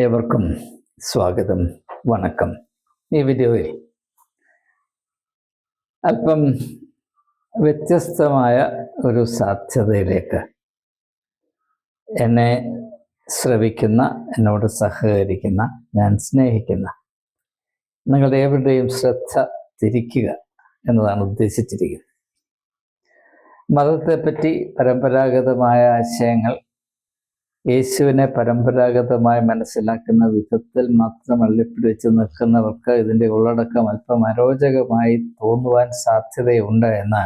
ഏവർക്കും സ്വാഗതം വണക്കം. ഈ വീഡിയോയിൽ അല്പം വ്യത്യസ്തമായ ഒരു സാധ്യതയിലേക്ക് എന്നെ ശ്രവിക്കുന്ന എന്നോട് സഹകരിക്കുന്ന ഞാൻ സ്നേഹിക്കുന്ന നിങ്ങളുടെ ഏവരുടെയും ശ്രദ്ധ തിരിക്കുക എന്നതാണ് ഉദ്ദേശിച്ചിരിക്കുന്നത്. മതത്തെപ്പറ്റി പരമ്പരാഗതമായ ആശയങ്ങൾ യേശുവിനെ പരമ്പരാഗതമായി മനസ്സിലാക്കുന്ന വിധത്തിൽ മാത്രം അള്ളിപ്പിടിച്ച് നിൽക്കുന്നവർക്ക് ഇതിന്റെ ഉള്ളടക്കം അല്പം അരോചകമായി തോന്നുവാൻ സാധ്യതയുണ്ട് എന്ന്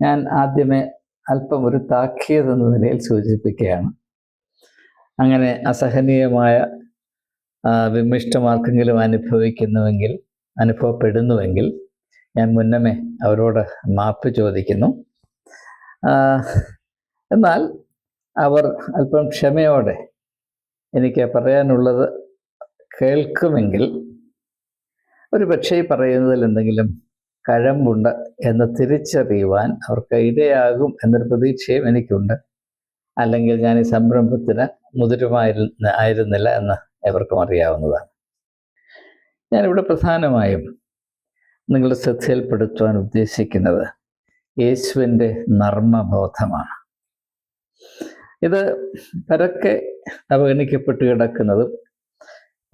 ഞാൻ ആദ്യമേ അല്പം ഒരു താക്കീത് എന്ന നിലയിൽ സൂചിപ്പിക്കുകയാണ്. അങ്ങനെ അസഹനീയമായ വിമിഷ്ടമാർക്കെങ്കിലും അനുഭവിക്കുന്നുവെങ്കിൽ അനുഭവപ്പെടുന്നുവെങ്കിൽ ഞാൻ മുന്നമേ അവരോട് മാപ്പ് ചോദിക്കുന്നു. എന്നാൽ അവർ അല്പം ക്ഷമയോടെ എനിക്ക് പറയാനുള്ളത് കേൾക്കുമെങ്കിൽ ഒരു പക്ഷേ പറയുന്നതിൽ എന്തെങ്കിലും കഴമ്പുണ്ട് എന്ന് തിരിച്ചറിയുവാൻ അവർക്ക് ഇടയാകും എന്നൊരു പ്രതീക്ഷയും എനിക്കുണ്ട്. അല്ലെങ്കിൽ ഞാൻ ഈ സംരംഭത്തിന് മുതിരുമായിരുന്ന ആയിരുന്നില്ല എന്ന് എവർക്കും അറിയാവുന്നതാണ്. ഞാനിവിടെ പ്രധാനമായും നിങ്ങളുടെ ശ്രദ്ധയിൽപ്പെടുത്തുവാൻ ഉദ്ദേശിക്കുന്നത് യേശുവിന്റെ നർമ്മബോധമാണ്. ഇത് പരക്കെ അവഗണിക്കപ്പെട്ട് കിടക്കുന്നതും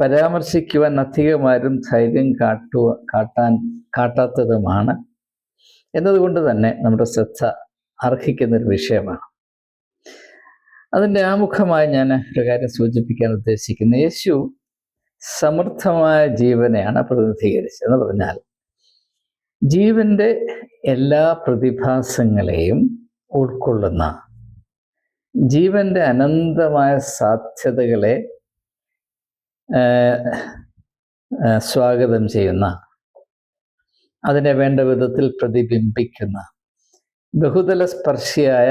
പരാമർശിക്കുവാൻ അധികമാരും ധൈര്യം കാട്ടുക കാട്ടാൻ കാട്ടാത്തതുമാണ്. എന്നതുകൊണ്ട് തന്നെ നമ്മുടെ ശ്രദ്ധ അർഹിക്കുന്ന ഒരു വിഷയമാണ്. അതിന്റെ ആമുഖമായി ഞാൻ ഒരു കാര്യം സൂചിപ്പിക്കാൻ ഉദ്ദേശിക്കുന്നു. യേശു സമൃദ്ധമായ ജീവനെയാണ് പ്രതിനിധീകരിച്ചത് എന്ന് പറഞ്ഞാൽ ജീവന്റെ എല്ലാ പ്രതിഭാസങ്ങളെയും ഉൾക്കൊള്ളുന്ന ജീവന്റെ അനന്തമായ സാധ്യതകളെ സ്വാഗതം ചെയ്യുന്ന അതിനെ വേണ്ട വിധത്തിൽ പ്രതിബിംബിക്കുന്ന ബഹുതല സ്പർശിയായ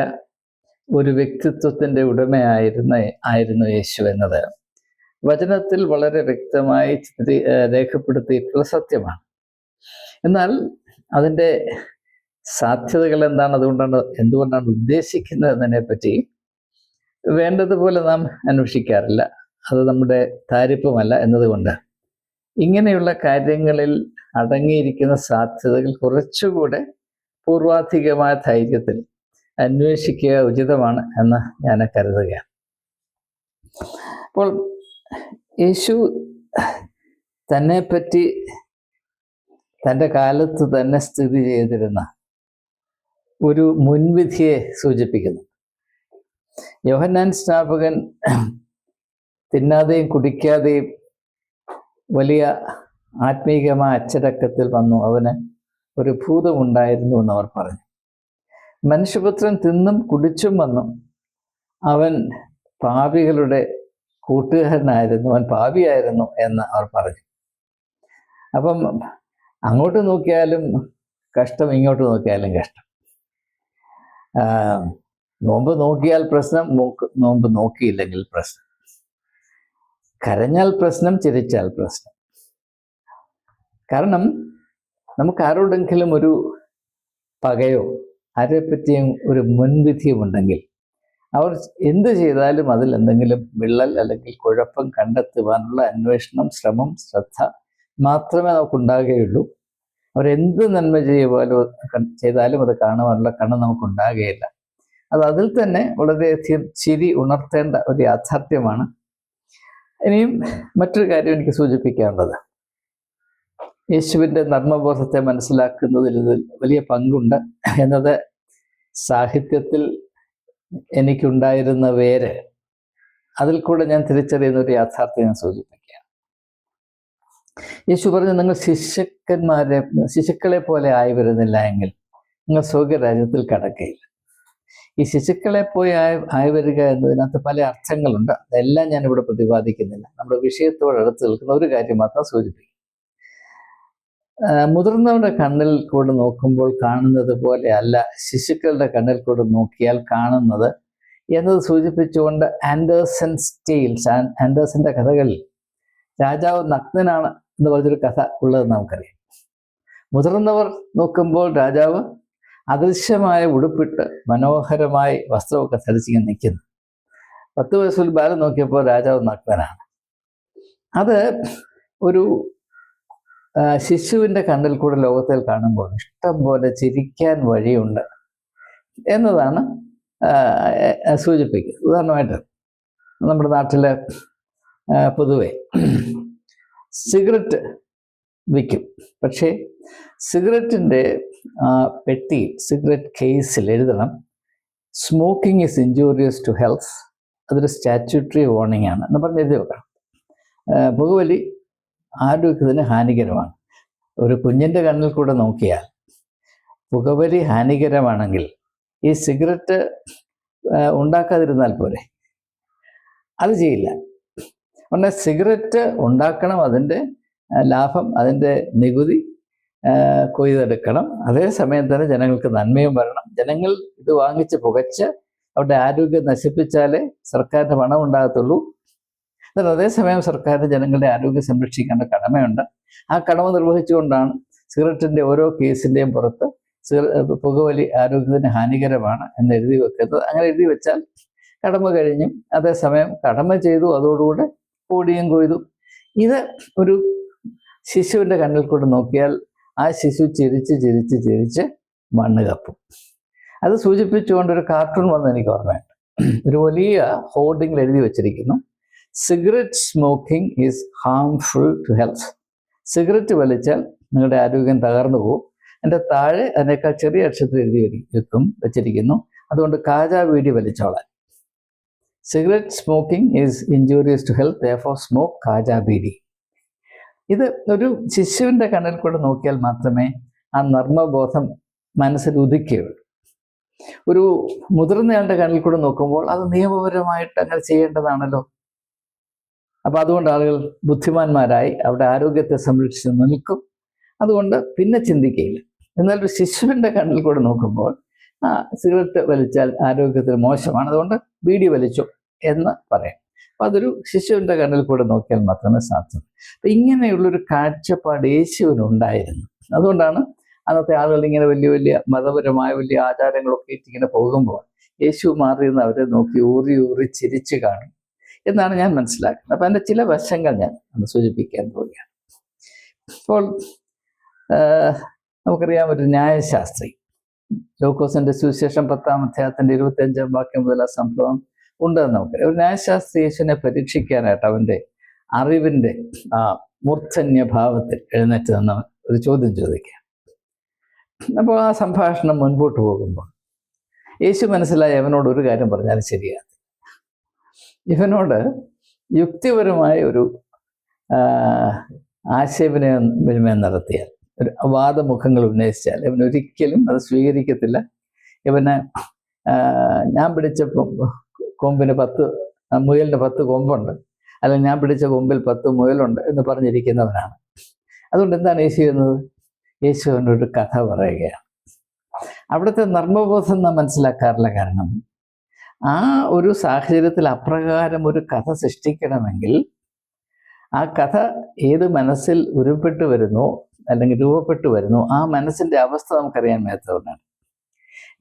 ഒരു വ്യക്തിത്വത്തിന്റെ ഉടമയായിരുന്ന ആയിരുന്നു യേശു എന്നത്. വചനത്തിൽ വളരെ വ്യക്തമായി ചിത്രീ രേഖപ്പെടുത്തിയിട്ടുള്ള സത്യമാണ്. എന്നാൽ അതിന്റെ സാധ്യതകൾ എന്താണ്? അതുകൊണ്ടാണ് എന്തുകൊണ്ടാണ് ഉദ്ദേശിക്കുന്നത് എന്നതിനെ പറ്റി വേണ്ടതുപോലെ നാം അന്വേഷിക്കാറില്ല. അത് നമ്മുടെ താരിപ്പമല്ല എന്നതുകൊണ്ട്. ഇങ്ങനെയുള്ള കാര്യങ്ങളിൽ അടങ്ങിയിരിക്കുന്ന സാധ്യതകൾ കുറച്ചുകൂടെ പൂർവാധികമായ ധൈര്യത്തിൽ അന്വേഷിക്കുക ഉചിതമാണ് എന്ന് ഞാൻ കരുതുകയാണ്. അപ്പോൾ യേശു തന്നെ പറ്റി തന്റെ കാലത്ത് തന്നെ സ്ഥിതി ചെയ്തിരുന്ന ഒരു മുൻവിധിയെ സൂചിപ്പിക്കുന്നു. യോഹന്നാൻ സ്നാപകൻ തിന്നാതെയും കുടിക്കാതെയും വലിയ ആത്മീകമായ അച്ചടക്കത്തിൽ വന്നു. അവന് ഒരു ഭൂതമുണ്ടായിരുന്നു എന്ന് അവർ പറഞ്ഞു. മനുഷ്യപുത്രൻ തിന്നും കുടിച്ചും വന്നു. അവൻ പാപികളുടെ കൂട്ടുകാരനായിരുന്നു. അവൻ പാവിയായിരുന്നു എന്ന് അവർ പറഞ്ഞു. അപ്പം അങ്ങോട്ട് നോക്കിയാലും കഷ്ടം ഇങ്ങോട്ട് നോക്കിയാലും കഷ്ടം. നോമ്പ് നോക്കിയാൽ പ്രശ്നം നോമ്പ് നോക്കിയില്ലെങ്കിൽ പ്രശ്നം. കരഞ്ഞാൽ പ്രശ്നം ചിരിച്ചാൽ പ്രശ്നം. കാരണം നമുക്ക് ആരോടെങ്കിലും ഒരു പകയോ ആരെപ്പറ്റിയും ഒരു മുൻവിധിയും ഉണ്ടെങ്കിൽ അവർ എന്ത് ചെയ്താലും അതിൽ എന്തെങ്കിലും വിള്ളൽ അല്ലെങ്കിൽ കുഴപ്പം കണ്ടെത്തുവാനുള്ള അന്വേഷണം ശ്രമം ശ്രദ്ധ മാത്രമേ നമുക്ക് നമുക്കുണ്ടാകുകയുള്ളൂ. അവരെന്ത് നന്മ ചെയ്യുവാലും ചെയ്താലും അത് കാണുവാനുള്ള കണ്ണ് നമുക്കുണ്ടാകുകയില്ല. അത് അതിൽ തന്നെ വളരെയധികം ചിരി ഉണർത്തേണ്ട ഒരു യാഥാർത്ഥ്യമാണ്. ഇനിയും മറ്റൊരു കാര്യം എനിക്ക് സൂചിപ്പിക്കാനുള്ളത്. യേശുവിന്റെ നർമ്മബോധത്തെ മനസ്സിലാക്കുന്നതിൽ ഇതിൽ വലിയ പങ്കുണ്ട്. എന്നത് സാഹിത്യത്തിൽ എനിക്കുണ്ടായിരുന്ന വേര്. അതിൽ കൂടെ ഞാൻ തിരിച്ചറിയുന്ന ഒരു യാഥാർത്ഥ്യം ഞാൻ സൂചിപ്പിക്കുകയാണ്. യേശു പറഞ്ഞു നിങ്ങൾ ശിഷ്യക്കന്മാരെ ശിശുക്കളെ പോലെ ആയി വരുന്നില്ല എങ്കിൽ നിങ്ങൾ സ്വർഗരാജ്യത്തിൽ കടക്കയില്ല. ഈ ശിശുക്കളെ പോയി ആയി ആയി വരിക എന്നതിനകത്ത് പല അർത്ഥങ്ങളുണ്ട്. അതെല്ലാം ഞാൻ ഇവിടെ പ്രതിപാദിക്കുന്നില്ല. നമ്മുടെ വിഷയത്തോട് അടുത്ത് നിൽക്കുന്ന ഒരു കാര്യം മാത്രം സൂചിപ്പിക്കും. മുതിർന്നവരുടെ കണ്ണിൽ കൂടെ നോക്കുമ്പോൾ കാണുന്നത് പോലെ അല്ല ശിശുക്കളുടെ കണ്ണിൽ കൂടെ നോക്കിയാൽ കാണുന്നത് എന്നത് സൂചിപ്പിച്ചുകൊണ്ട് ആൻഡേഴ്സൺ സ്റ്റീൽസ് ആൻഡേഴ്സന്റെ കഥകളിൽ രാജാവ് നഗ്നനാണ് എന്ന് പറഞ്ഞൊരു കഥ ഉള്ളത് നമുക്കറിയാം. മുതിർന്നവർ നോക്കുമ്പോൾ രാജാവ് അദൃശ്യമായ ഉടുപ്പിട്ട് മനോഹരമായി വസ്ത്രമൊക്കെ ധരിച്ചിങ്ങനെ നിൽക്കുന്നു. പത്ത് വയസ്സിൽ ബാലം നോക്കിയപ്പോൾ രാജാവ് നഗ്നനാണ് അത് ഒരു ശിശുവിന്റെ കണ്ണിൽ കൂടെ ലോകത്തിൽ കാണുമ്പോൾ ഇഷ്ടം പോലെ ചിരിക്കാൻ വഴിയുണ്ട് എന്നതാണ് ആ, ഉദാഹരണമായിട്ട് നമ്മുടെ നാട്ടിലെ പൊതുവെ സിഗരറ്റ് വിൽക്കും. പക്ഷേ സിഗരറ്റിന്റെ പെട്ടി സിഗരറ്റ് കേസിൽ എഴുതണം. Smoking is injurious to health അതൊരു സ്റ്റാറ്റ്യൂട്ടറി വാർണിംഗ് ആണ് എന്ന് പറഞ്ഞ് എഴുതി വെക്കണം. പുകവലി ആരോഗ്യത്തിന് ഹാനികരമാണ്. ഒരു കുഞ്ഞിന്റെ കണ്ണിൽ കൂടെ നോക്കിയാൽ പുകവലി ഹാനികരമാണെങ്കിൽ ഈ സിഗരറ്റ് ഉണ്ടാക്കാതിരുന്നാൽ പോരെ? അത് ചെയ്യില്ല. ഉടനെ സിഗരറ്റ് ഉണ്ടാക്കണം അതിന്റെ ലാഭം അതിന്റെ നികുതി കൊയ്തെടുക്കണം. അതേസമയം തന്നെ ജനങ്ങൾക്ക് നന്മയും വരണം. ജനങ്ങൾ ഇത് വാങ്ങിച്ച് പുകച്ച് അവരുടെ ആരോഗ്യം നശിപ്പിച്ചാലേ സർക്കാരിന് പണം ഉണ്ടാകത്തുള്ളൂ. എന്നാൽ അതേസമയം സർക്കാരിന് ജനങ്ങളുടെ ആരോഗ്യം സംരക്ഷിക്കേണ്ട കടമയുണ്ട്. ആ കടമ നിർവഹിച്ചുകൊണ്ടാണ് സിഗരറ്റിന്റെ ഓരോ കേസിന്റെയും പുറത്ത് പുകവലി ആരോഗ്യത്തിന് ഹാനികരമാണ് എന്ന് എഴുതി വെക്കുന്നത്. അങ്ങനെ എഴുതി വെച്ചാൽ കടമ കഴിഞ്ഞു. അതേസമയം കടമ ചെയ്തു. അതോടുകൂടെ കൂടിയും കൊയ്തു. ഇത് ഒരു ശിശുവിന്റെ കണ്ണിൽ കൂടെ നോക്കിയാൽ ആ ശിശു ചിരിച്ച് ചിരിച്ച് ചിരിച്ച് മണ്ണ് കപ്പും അത് സൂചിപ്പിച്ചുകൊണ്ട് ഒരു കാർട്ടൂൺ വന്ന് എനിക്ക് ഓർമ്മയുണ്ട് ഒരു വലിയ ഹോർഡിംഗിൽ എഴുതി വച്ചിരിക്കുന്നു. Cigarette smoking is harmful to health cigarette വലിച്ചാൽ നിങ്ങളുടെ ആരോഗ്യം തകർന്നു പോകും. എന്റെ താഴെ അതിനേക്കാൾ ചെറിയ അക്ഷരത്തിൽ എഴുതി വെക്കും വെച്ചിരിക്കുന്നു. അതുകൊണ്ട് കാജാ വീടി വലിച്ചോളാൻ. Cigarette smoking is injurious to health for smoke Kaja beedi ഇത് ഒരു ശിശുവിന്റെ കണ്ണിൽ കൂടെ നോക്കിയാൽ മാത്രമേ ആ നർമ്മബോധം മനസ്സിൽ ഉദിക്കുകയുള്ളൂ. ഒരു മുതിർന്നയാളുടെ കണ്ണിൽ കൂടെ നോക്കുമ്പോൾ അത് നിയമപരമായിട്ട് അങ്ങനെ ചെയ്യേണ്ടതാണല്ലോ. അപ്പൊ അതുകൊണ്ട് ആളുകൾ ബുദ്ധിമാന്മാരായി അവരുടെ ആരോഗ്യത്തെ സംരക്ഷിച്ച് നിൽക്കും. അതുകൊണ്ട് പിന്നെ ചിന്തിക്കുകയില്ല. എന്നാൽ ഒരു ശിശുവിന്റെ കണ്ണിൽ കൂടെ നോക്കുമ്പോൾ ആ സിഗരറ്റ് വലിച്ചാൽ ആരോഗ്യത്തിന് മോശമാണ്. അതുകൊണ്ട് ബീഡി വലിച്ചു എന്ന് പറയാം. അപ്പൊ അതൊരു ശിശുവിന്റെ കണ്ണിൽ കൂടെ നോക്കിയാൽ മാത്രമേ സാധ്യത അപ്പൊ ഇങ്ങനെയുള്ളൊരു കാഴ്ചപ്പാട് യേശുവിനുണ്ടായിരുന്നു. അതുകൊണ്ടാണ് അന്നത്തെ ആളുകൾ ഇങ്ങനെ വലിയ വലിയ മതപരമായ വലിയ ആചാരങ്ങളൊക്കെ ഇങ്ങനെ പോകുമ്പോൾ യേശു മാറിയെന്ന് അവരെ നോക്കി ഊറി ഊറി ചിരിച്ചു കാണും എന്നാണ് ഞാൻ മനസ്സിലാക്കുന്നത്. അപ്പം എന്റെ ചില വശങ്ങൾ ഞാൻ അന്ന് സൂചിപ്പിക്കാൻ പോവുകയാണ്. ഇപ്പോൾ നമുക്കറിയാം ഒരു ന്യായശാസ്ത്രി. ജോക്കോസിന്റെ സുവിശേഷം പത്താം അധ്യായത്തിന്റെ ഇരുപത്തി അഞ്ചാം വാക്യം മുതൽ ആ സംഭവം ഉണ്ടെന്ന് നമുക്ക് ഒരു ന്യായശാസ്ത്രി യേശുവിനെ പരീക്ഷിക്കാനായിട്ട് അവന്റെ അറിവിന്റെ ആ മൂർധന്യ ഭാവത്തിൽ എഴുന്നേറ്റ് നിന്ന് ഒരു ചോദ്യം ചോദിക്കുക അപ്പോൾ ആ സംഭാഷണം മുൻപോട്ട് പോകുമ്പോൾ യേശു മനസ്സിലായി അവനോട് ഒരു കാര്യം പറഞ്ഞാൽ ശരിയാണ് ഇവനോട് യുക്തിപരമായ ഒരു ആശയവിനിമയം വിനിമയം നടത്തിയാൽ ഒരു വാദമുഖങ്ങൾ ഉന്നയിച്ചാൽ ഇവൻ ഒരിക്കലും അത് സ്വീകരിക്കത്തില്ല. ഇവനെ ഞാൻ പിടിച്ച കൊമ്പ്- കൊമ്പിന് പത്ത് മുയലിന് പത്ത് കൊമ്പുണ്ട്. അല്ലെങ്കിൽ ഞാൻ പിടിച്ച കൊമ്പിൽ പത്ത് മുയലുണ്ട് എന്ന് പറഞ്ഞിരിക്കുന്നവനാണ്. അതുകൊണ്ട് എന്താണ് യേശു ചെയ്യുന്നത്? യേശു ഒരു കഥ പറയുകയാണ്. അവിടുത്തെ നർമ്മബോധം നാം മനസ്സിലാക്കാറില്ല കാരണം ആ ഒരു സാഹചര്യത്തിൽ അപ്രകാരം ഒരു കഥ സൃഷ്ടിക്കണമെങ്കിൽ ആ കഥ ഏത് മനസ്സിൽ ഉരുപ്പെട്ട് വരുന്നു അല്ലെങ്കിൽ രൂപപ്പെട്ടു വരുന്നു ആ മനസ്സിന്റെ അവസ്ഥ നമുക്കറിയാൻ മേത്തതുകൊണ്ടാണ്.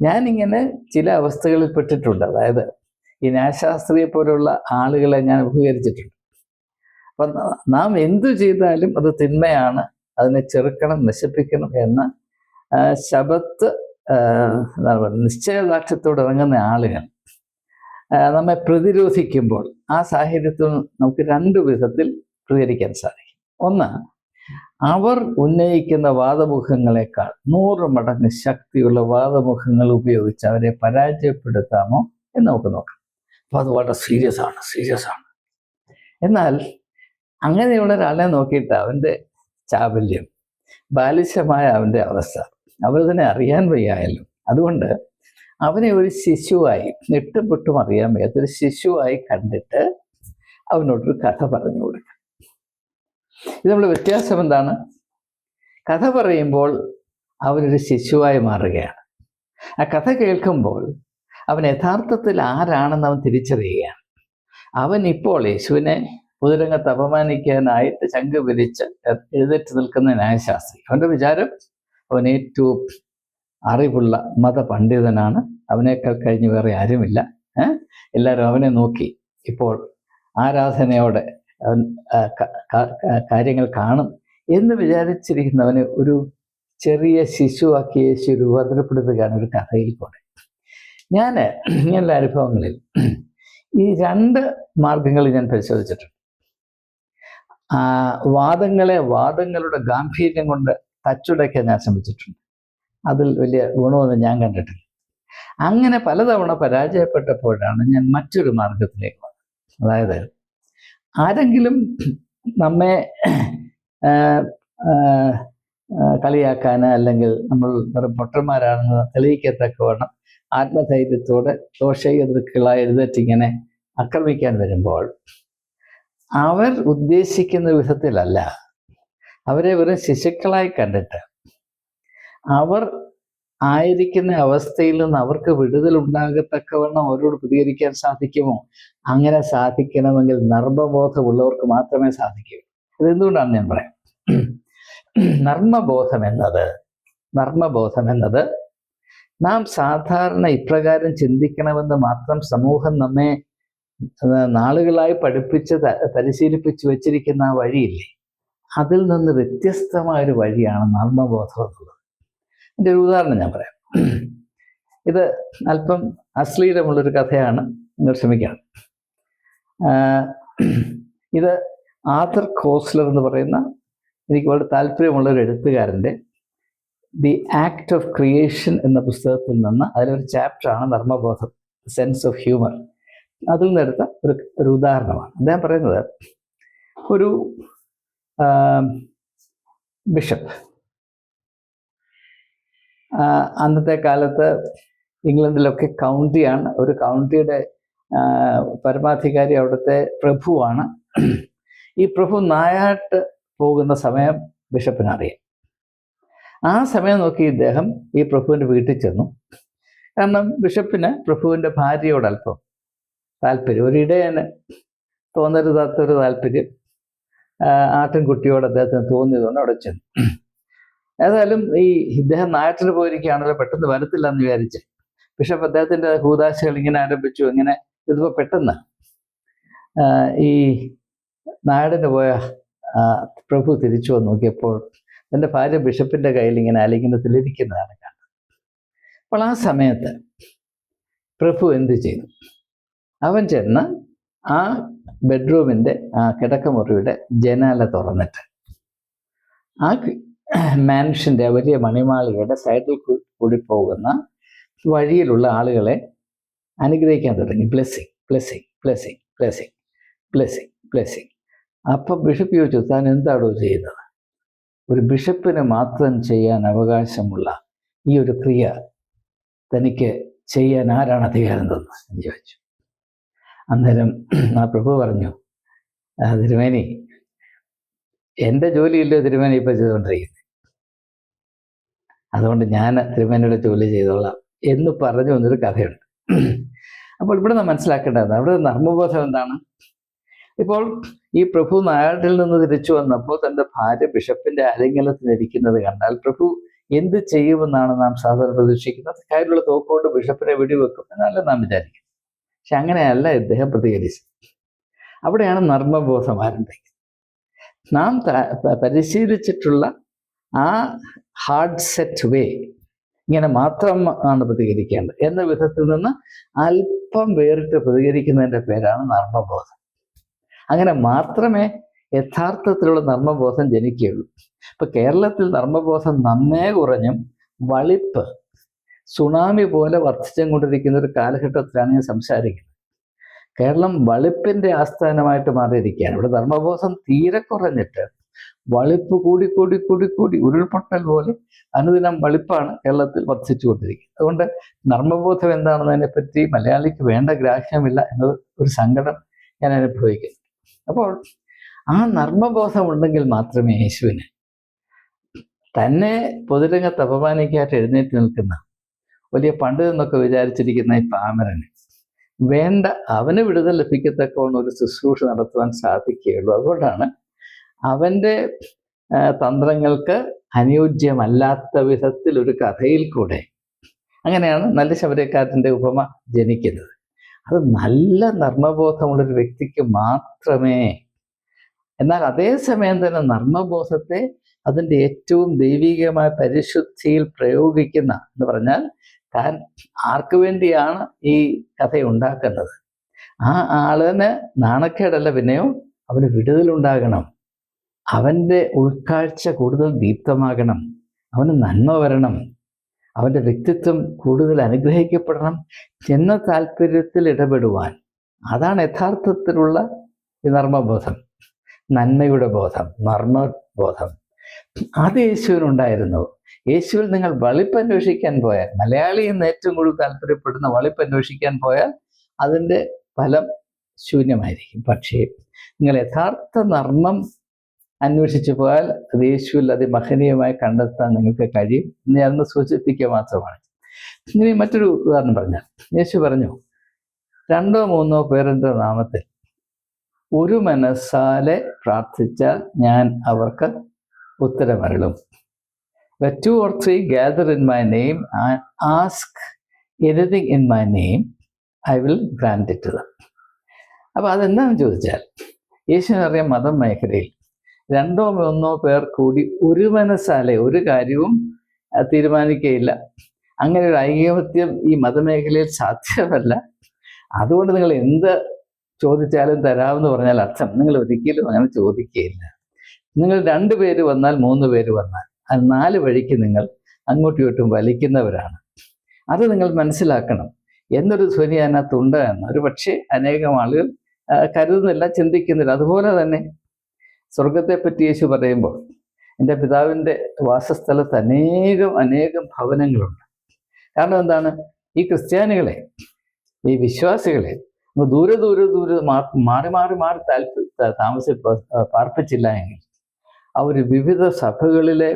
ഞാനിങ്ങനെ ചില അവസ്ഥകളിൽ പെട്ടിട്ടുണ്ട്. അതായത് ഈ ന്യായശാസ്ത്രിയെ പോലുള്ള ആളുകളെ ഞാൻ അഭിമുഖീകരിച്ചിട്ടുണ്ട്. അപ്പം നാം എന്തു ചെയ്താലും അത് തിന്മയാണ്. അതിനെ ചെറുക്കണം നശിപ്പിക്കണം എന്ന ശബത്ത് നിശ്ചയദാർഢ്യത്തോടെ ഇറങ്ങുന്ന ആളുകൾ നമ്മെ പ്രതിരോധിക്കുമ്പോൾ ആ സാഹചര്യത്തിൽ നമുക്ക് രണ്ട് വിധത്തിൽ പ്രതികരിക്കാൻ സാധിക്കും. ഒന്ന് അവർ ഉന്നയിക്കുന്ന വാദമുഖങ്ങളെക്കാൾ നൂറ് മടങ്ങ് ശക്തിയുള്ള വാദമുഖങ്ങൾ ഉപയോഗിച്ച് അവരെ പരാജയപ്പെടുത്താമോ എന്ന് നമുക്ക് നോക്കാം. അപ്പോൾ അത് വളരെ സീരിയസ് ആണ് സീരിയസ് ആണ്. എന്നാൽ അങ്ങനെയുള്ള ഒരാളെ നോക്കിയിട്ട് അവന്റെ ചാബല്യം ബാലിശമായ അവന്റെ അവസ്ഥ അവരതിനെ അറിയാൻ വയ്യായാലും അതുകൊണ്ട് അവനെ ഒരു ശിശുവായി എട്ടും പൊട്ടും അറിയാൻ വയ്യാത്തൊരു ശിശുവായി കണ്ടിട്ട് അവനോടൊരു കഥ പറഞ്ഞു കൊടുക്കുക ഇത് നമ്മൾ വ്യത്യാസം എന്താണ്? കഥ പറയുമ്പോൾ അവനൊരു ശിശുവായി മാറുകയാണ്. ആ കഥ കേൾക്കുമ്പോൾ അവൻ യഥാർത്ഥത്തിൽ ആരാണെന്ന് അവൻ തിരിച്ചറിയുകയാണ്. അവൻ ഇപ്പോൾ യേശുവിനെ പൊതുരംഗത്ത് അപമാനിക്കാനായിട്ട് ചങ്ക് വിരിച്ച് എഴുന്നേറ്റ് നിൽക്കുന്ന ന്യായശാസ്ത്രി. അവന്റെ വിചാരം അവൻ ഏറ്റവും അറിവുള്ള മതപണ്ഡിതനാണ്. അവനേക്കാൾ കഴിഞ്ഞ് വേറെ ആരുമില്ല. എല്ലാവരും അവനെ നോക്കി. ഇപ്പോൾ ആരാധനയോടെ കാര്യങ്ങൾ കാണും എന്ന് വിചാരിച്ചിരിക്കുന്നവന് ഒരു ചെറിയ ശിശുവാക്കി യേശു രൂപാന്തരപ്പെടുത്തുകയാണ് ഒരു കഥയിൽ കൂടെ. ഞാൻ ഇങ്ങനെയുള്ള അനുഭവങ്ങളിൽ ഈ രണ്ട് മാർഗങ്ങൾ ഞാൻ പരിശോധിച്ചിട്ടുണ്ട്. വാദങ്ങളെ വാദങ്ങളുടെ ഗാംഭീര്യം കൊണ്ട് തച്ചുടയ്ക്കാൻ ഞാൻ ശ്രമിച്ചിട്ടുണ്ട്. അതിൽ വലിയ ഗുണമൊന്നും ഞാൻ കണ്ടിട്ടില്ല. അങ്ങനെ പലതവണ പരാജയപ്പെട്ടപ്പോഴാണ് ഞാൻ മറ്റൊരു മാർഗത്തിലേക്ക് വന്നത്. അതായത് ആരെങ്കിലും നമ്മെ കളിയാക്കാൻ അല്ലെങ്കിൽ നമ്മൾ വെറും പൊട്ടന്മാരാണെന്ന് തെളിയിക്കത്തക്കവണ്ണം ആത്മധൈര്യത്തോടെ ദോഷയെതിർക്കുകളായി എഴുന്നേറ്റിങ്ങനെ ആക്രമിക്കാൻ വരുമ്പോൾ അവർ ഉദ്ദേശിക്കുന്ന വിധത്തിലല്ല. അവരെ വെറും ശിശുക്കളായി കണ്ടിട്ട്. അവർ ആയിരിക്കുന്ന അവസ്ഥയിൽ നിന്ന് അവർക്ക് വിടുതൽ ഉണ്ടാകത്തക്കവണ്ണം അവരോട് പ്രതികരിക്കാൻ സാധിക്കുമോ? അങ്ങനെ സാധിക്കണമെങ്കിൽ നർമ്മബോധമുള്ളവർക്ക് മാത്രമേ സാധിക്കൂ. അതെന്തുകൊണ്ടാണ് ഞാൻ പറയാം നർമ്മബോധം എന്നത് നർമ്മബോധം എന്നത് നാം സാധാരണ ഇപ്രകാരം ചിന്തിക്കണമെന്ന് മാത്രം സമൂഹം നമ്മെ നാളുകളായി പഠിപ്പിച്ച് പരിശീലിപ്പിച്ച് വെച്ചിരിക്കുന്ന ആ വഴിയില്ലേ? അതിൽ നിന്ന് വ്യത്യസ്തമായ ഒരു വഴിയാണ് നർമ്മബോധം എന്നുള്ളത്. എന്റെ ഒരു ഉദാഹരണം ഞാൻ പറയാം. ഇത് അല്പം അശ്ലീലമുള്ളൊരു കഥയാണ്. നിങ്ങൾ ക്ഷമിക്കണം ഇത് ആദർ കോസ്ലർ എന്ന് പറയുന്ന എനിക്ക് വളരെ താല്പര്യമുള്ള ഒരു എഴുത്തുകാരന്റെ ദി ആക്ട് ഓഫ് ക്രിയേഷൻ എന്ന പുസ്തകത്തിൽ നിന്ന് അതിലൊരു ചാപ്റ്ററാണ് നർമ്മബോധം സെൻസ് ഓഫ് ഹ്യൂമർ. അതിൽ നിന്നെടുത്ത ഒരു ഒരു ഉദാഹരണമാണ്. അദ്ദേഹം പറയുന്നത് ഒരു ബിഷപ്പ് അന്നത്തെ കാലത്ത് ഇംഗ്ലണ്ടിലൊക്കെ കൗണ്ടിയാണ് ഒരു കൗണ്ടിയുടെ പരമാധികാരി അവിടുത്തെ പ്രഭുവാണ്. ഈ പ്രഭു നായാട്ട് പോകുന്ന സമയം ബിഷപ്പിന് അറിയാം ആ സമയം നോക്കി ഇദ്ദേഹം ഈ പ്രഭുവിന്റെ വീട്ടിൽ ചെന്നു. കാരണം ബിഷപ്പിന് പ്രഭുവിന്റെ ഭാര്യയോട് അല്പം താല്പര്യം ഒരു തന്നെ തോന്നരുതാത്തൊരു താല്പര്യം ആട്ടിൻകുട്ടിയോട് അദ്ദേഹത്തിന് തോന്നിയതുകൊണ്ട് അവിടെ ചെന്നു. ഏതായാലും ഈ ഇദ്ദേഹം നാട്ടിന് പോയിരിക്കുകയാണല്ലോ പെട്ടെന്ന് വരത്തില്ല എന്ന് വിചാരിച്ച്. ബിഷപ്പ് അദ്ദേഹത്തിന്റെ കൂതാശകൾ ഇങ്ങനെ ആരംഭിച്ചു ഇങ്ങനെ ഇതിപ്പോൾ പെട്ടെന്ന് ഈ നാടിന് പോയ പ്രഭു തിരിച്ചു വന്ന് നോക്കിയപ്പോൾ തന്റെ ഭാര്യ ബിഷപ്പിന്റെ കയ്യിൽ ഇങ്ങനെ അലിംഗനത്തിലിരിക്കുന്നതാണ് കണ്ടത് അപ്പോൾ ആ സമയത്ത് പ്രഭു എന്ത് ചെയ്തു? അവൻ ചെന്ന് ആ ബെഡ്റൂമിന്റെ ആ കിടക്കമുറിയുടെ ജനാല തുറന്നിട്ട് ആ മാൻഷന്റെ വലിയ മണിമാളികയുടെ സൈഡിൽ കൂടി പോകുന്ന വഴിയിലുള്ള ആളുകളെ അനുഗ്രഹിക്കാൻ തുടങ്ങി. Blessing blessing blessing blessing blessing blessing. അപ്പം ബിഷപ്പ് ചോദിച്ചു താൻ എന്താണോ ചെയ്യുന്നത്? ഒരു ബിഷപ്പിന് മാത്രം ചെയ്യാൻ അവകാശമുള്ള ഈ ഒരു ക്രിയ തനിക്ക് ചെയ്യാൻ ആരാണ് അധികാരം തന്നത് എന്ന് ചോദിച്ചു. അന്നേരം ആ പ്രഭു പറഞ്ഞു തിരുമേനി എന്റെ ജോലിയില്ലോ തിരുമേനി ഇപ്പം ചെയ്തുകൊണ്ടിരിക്കുന്നത് അതുകൊണ്ട് ഞാൻ തിരുമേനിയുടെ ജോലി ചെയ്തോളാം എന്ന് പറഞ്ഞു വന്നൊരു കഥയുണ്ട്. അപ്പോൾ ഇവിടെ നിന്ന് മനസ്സിലാക്കേണ്ടത് അവിടെ നർമ്മബോധം എന്താണ്? ഇപ്പോൾ ഈ പ്രഭു നാട്ടിൽ നിന്ന് തിരിച്ചു വന്നപ്പോൾ തന്റെ ഭാര്യ ബിഷപ്പിന്റെ അലിംഗലത്തിനിരിക്കുന്നത് കണ്ടാൽ പ്രഭു എന്ത് ചെയ്യുമെന്നാണ് നാം സാധാരണ പ്രതീക്ഷിക്കുന്നത്? കയ്യിലുള്ള തോക്കോട്ട് ബിഷപ്പിനെ വെടിവെക്കും എന്നല്ല നാം വിചാരിക്കും പക്ഷെ അങ്ങനെയല്ല ഇദ്ദേഹം പ്രതികരിച്ചത്. അവിടെയാണ് നർമ്മബോധം ആരംഭിക്കുന്നത്. നാം പരിശീലിച്ചിട്ടുള്ള ആ ഹാർഡ് സെറ്റ് വേ ഇങ്ങനെ മാത്രം ആണ് പ്രതികരിക്കേണ്ടത്. എന്ന വിധത്തിൽ നിന്ന് അല്പം വേറിട്ട് പ്രതികരിക്കുന്നതിന്റെ പേരാണ് നർമ്മബോധം. അങ്ങനെ മാത്രമേ യഥാർത്ഥത്തിലുള്ള നർമ്മബോധം ജനിക്കുകയുള്ളൂ. ഇപ്പൊ കേരളത്തിൽ നർമ്മബോധം നന്നേ കുറഞ്ഞും വളിപ്പ് സുനാമി പോലെ വർദ്ധിച്ചും കൊണ്ടിരിക്കുന്ന ഒരു കാലഘട്ടത്തിലാണ് ഞാൻ സംസാരിക്കുന്നത്. കേരളം വളിപ്പിന്റെ ആസ്ഥാനമായിട്ട് മാറിയിരിക്കുകയാണ്. ഇവിടെ ധർമ്മബോധം തീരെ കുറഞ്ഞിട്ട് വളിപ്പ് കൂടി കൂടി കൂടി കൂടി ഉരുൾപൊട്ടൽ പോലെ അനുദിനം വളിപ്പാണ് കേരളത്തിൽ വർദ്ധിച്ചുകൊണ്ടിരിക്കുന്നത് അതുകൊണ്ട് നർമ്മബോധം എന്താണെന്നതിനെ പറ്റി മലയാളിക്ക് വേണ്ട ഗ്രാഹ്യമില്ല എന്നത് ഒരു സങ്കടം ഞാൻ അനുഭവിക്കുന്നു. അപ്പോൾ ആ നർമ്മബോധം ഉണ്ടെങ്കിൽ മാത്രമേ യേശുവിന് തന്നെ പൊതുരംഗത്ത് അപമാനിക്കായിട്ട് എഴുന്നേറ്റ് നിൽക്കുന്ന വലിയ പണ്ഡിതെന്നൊക്കെ വിചാരിച്ചിരിക്കുന്ന ഈ പാമരന് വേണ്ട അവന് വിടുതൽ ലഭിക്കത്തക്കവണ്ണം ഒരു ശുശ്രൂഷ നടത്തുവാൻ സാധിക്കുകയുള്ളൂ. അതുകൊണ്ടാണ് അവന്റെ തന്ത്രങ്ങൾക്ക് അനുയോജ്യമല്ലാത്ത വിധത്തിൽ ഒരു കഥയിൽ കൂടെ അങ്ങനെയാണ് നല്ല ശബരക്കാരന്റെ ഉപമ ജനിക്കുന്നത്. അത് നല്ല നർമ്മബോധമുള്ളൊരു വ്യക്തിക്ക് മാത്രമേ. എന്നാൽ അതേസമയം തന്നെ നർമ്മബോധത്തെ അതിന്റെ ഏറ്റവും ദൈവികമായ പരിശുദ്ധിയിൽ പ്രയോഗിക്കുന്ന എന്ന് പറഞ്ഞാൽ താൻ ആർക്കു വേണ്ടിയാണ് ഈ കഥ ഉണ്ടാക്കുന്നത്? ആ ആളിന് നാണക്കേടല്ല പിന്നെയോ? അവന് വിടുതലുണ്ടാകണം. അവന്റെ ഉൾക്കാഴ്ച കൂടുതൽ ദീപ്തമാകണം. അവന് നന്മ വരണം. അവന്റെ വ്യക്തിത്വം കൂടുതൽ അനുഗ്രഹിക്കപ്പെടണം എന്ന താല്പര്യത്തിൽ ഇടപെടുവാൻ. അതാണ് യഥാർത്ഥത്തിലുള്ള നർമ്മബോധം നന്മയുടെ ബോധം നർമ്മബോധം അത് യേശുവിനുണ്ടായിരുന്നു യേശുവിൽ നിങ്ങൾ വളിപ്പന്വേഷിക്കാൻ പോയാൽ മലയാളി എന്ന് ഏറ്റവും കൂടുതൽ താല്പര്യപ്പെടുന്ന വളിപ്പന്വേഷിക്കാൻ പോയാൽ അതിന്റെ ഫലം ശൂന്യമായിരിക്കും. പക്ഷേ നിങ്ങൾ യഥാർത്ഥ നർമ്മം അന്വേഷിച്ചു പോയാൽ അത് യേശുവിൽ അതിമഹനീയമായി കണ്ടെത്താൻ നിങ്ങൾക്ക് കഴിയും എന്ന് ഞാനൊന്ന് സൂചിപ്പിക്കുക മാത്രമാണ്. ഇനി മറ്റൊരു ഉദാഹരണം പറഞ്ഞാൽ യേശു പറഞ്ഞു രണ്ടോ മൂന്നോ പേരുടെ നാമത്തിൽ ഒരു മനസ്സാലെ പ്രാർത്ഥിച്ചാൽ ഞാൻ അവർക്ക് ഉത്തരമരളും. Two or three gather in my name ask anything in my name I will grant it അപ്പൊ അപ്പോൾ അതെന്താണെന്ന് ചോദിച്ചാൽ യേശുവിനറിയാം മതം മേഖലയിൽ രണ്ടോ മൂന്നോ പേർ കൂടി ഒരു മനസ്സാലെ ഒരു കാര്യവും തീരുമാനിക്കുകയില്ല. അങ്ങനെ ഒരു ഐകമത്യം ഈ മതമേഖലയിൽ സാധ്യമല്ല. അതുകൊണ്ട് നിങ്ങൾ എന്ത് ചോദിച്ചാലും തരാമെന്ന് പറഞ്ഞാൽ അർത്ഥം നിങ്ങൾ ഒരിക്കലും അങ്ങനെ ചോദിക്കുകയില്ല. നിങ്ങൾ രണ്ട് പേര് വന്നാൽ മൂന്ന് പേര് വന്നാൽ അത് നാല് വഴിക്ക് നിങ്ങൾ അങ്ങോട്ടും ഇങ്ങോട്ടും വലിക്കുന്നവരാണ്. അത് നിങ്ങൾ മനസ്സിലാക്കണം. എന്നൊരു ധ്വനി അതിനകത്തുണ്ട് എന്ന്. ഒരു പക്ഷേ അനേകം ആളുകൾ കരുതുന്നില്ല ചിന്തിക്കുന്നില്ല. അതുപോലെ തന്നെ സ്വർഗത്തെ പറ്റി യേശു പറയുമ്പോൾ എന്റെ പിതാവിന്റെ വാസസ്ഥലത്ത് അനേകം അനേകം ഭവനങ്ങളുണ്ട്. കാരണം എന്താണ്? ഈ ക്രിസ്ത്യാനികളെ ഈ വിശ്വാസികളെ ദൂരെ ദൂരെ ദൂരെ മാറി മാറി മാറി താല്പര്യ താമസി പാർപ്പിച്ചില്ല എങ്കിൽ അവർ വിവിധ സഭകളിലെ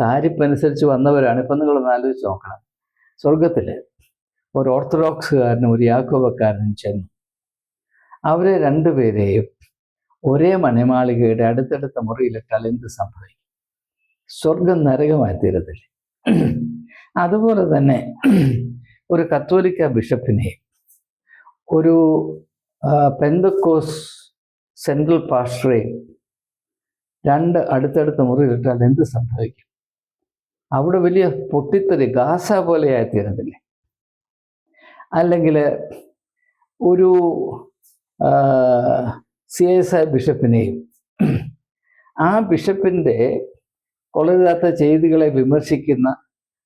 താരിപ്പനുസരിച്ച് വന്നവരാണ്. ഇപ്പം നിങ്ങളൊന്ന് ആലോചിച്ച് നോക്കണം. സ്വർഗത്തിൽ ഒരു ഓർത്തഡോക്സുകാരനും ഒരു യാക്കോബക്കാരനും ചെന്നു. അവരെ രണ്ടുപേരെയും ഒരേ മണിമാളികയുടെ അടുത്തടുത്ത മുറിയിലിട്ടാൽ എന്ത് സംഭവിക്കും? സ്വർഗം നരകമായി തീരത്തില്ലേ? അതുപോലെ തന്നെ ഒരു കത്തോലിക്ക ബിഷപ്പിനെ ഒരു പെന്തക്കോസ് സെൻട്രൽ പാസ്റ്ററെയും രണ്ട് അടുത്തടുത്ത മുറിയിലിട്ടാൽ എന്ത് സംഭവിക്കും? അവിടെ വലിയ പൊട്ടിത്തെറി ഗാസ പോലെയായി തീരത്തില്ലേ? അല്ലെങ്കിൽ ഒരു സി എസ് ഐ ബിഷപ്പിനെയും. ആ ബിഷപ്പിന്റെ കൊള്ളരുതാത്ത ചെയ്തികളെ വിമർശിക്കുന്ന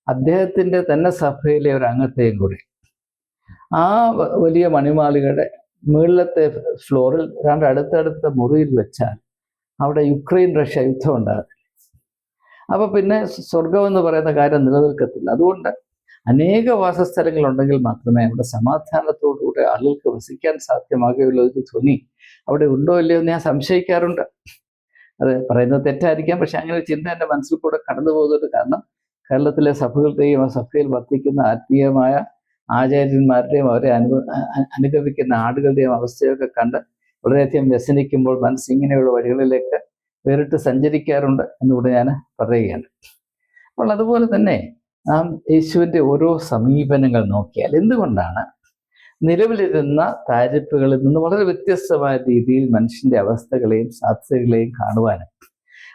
അദ്ദേഹത്തിന്റെ തന്നെ സഭയിലെ ഒരു അംഗത്തെയും കൂടി. ആ വലിയ മണിമാളികയുടെ മുകളിലത്തെ ഫ്ലോറിൽ രണ്ട് അടുത്തടുത്ത മുറിയിൽ വെച്ചാൽ അവിടെ യുക്രൈൻ റഷ്യ യുദ്ധം ഉണ്ടാകും അപ്പൊ പിന്നെ സ്വർഗം എന്ന് പറയുന്ന കാര്യം നിലനിൽക്കത്തില്ല. അതുകൊണ്ട് അനേക വാസസ്ഥലങ്ങളുണ്ടെങ്കിൽ മാത്രമേ അവിടെ സമാധാനത്തോടുകൂടെ ആളുകൾക്ക് വസിക്കാൻ സാധ്യമാകുകയുള്ളൂ ഒരു ധ്വനി അവിടെ ഉണ്ടോ ഇല്ലയോ എന്ന് ഞാൻ സംശയിക്കാറുണ്ട്. അത് പറയുന്നത് തെറ്റായിരിക്കാം. പക്ഷെ അങ്ങനെ ചിന്ത എന്റെ മനസ്സിൽ കൂടെ കടന്നു പോകുന്നുണ്ട്. കാരണം കേരളത്തിലെ സഭകളുടെയും ആ സഭയിൽ വർദ്ധിക്കുന്ന ആത്മീയമായ ആചാര്യന്മാരുടെയും അവരെ അനുഭ അനുഗമിക്കുന്ന ആടുകളുടെയും അവസ്ഥയൊക്കെ കണ്ട് വളരെയധികം വ്യസനിക്കുമ്പോൾ മനസ്സ് ഇങ്ങനെയുള്ള വഴികളിലേക്ക് വേറിട്ട് സഞ്ചരിക്കാറുണ്ട് എന്നിവിടെ ഞാൻ പറയുകയാണ്. അപ്പോൾ അതുപോലെ തന്നെ നാം യേശുവിന്റെ ഓരോ സമീപനങ്ങൾ നോക്കിയാൽ എന്തുകൊണ്ടാണ് നിലവിലിരുന്ന താരിപ്പുകളിൽ നിന്ന് വളരെ വ്യത്യസ്തമായ രീതിയിൽ മനുഷ്യന്റെ അവസ്ഥകളെയും സാധ്യതകളെയും കാണുവാനും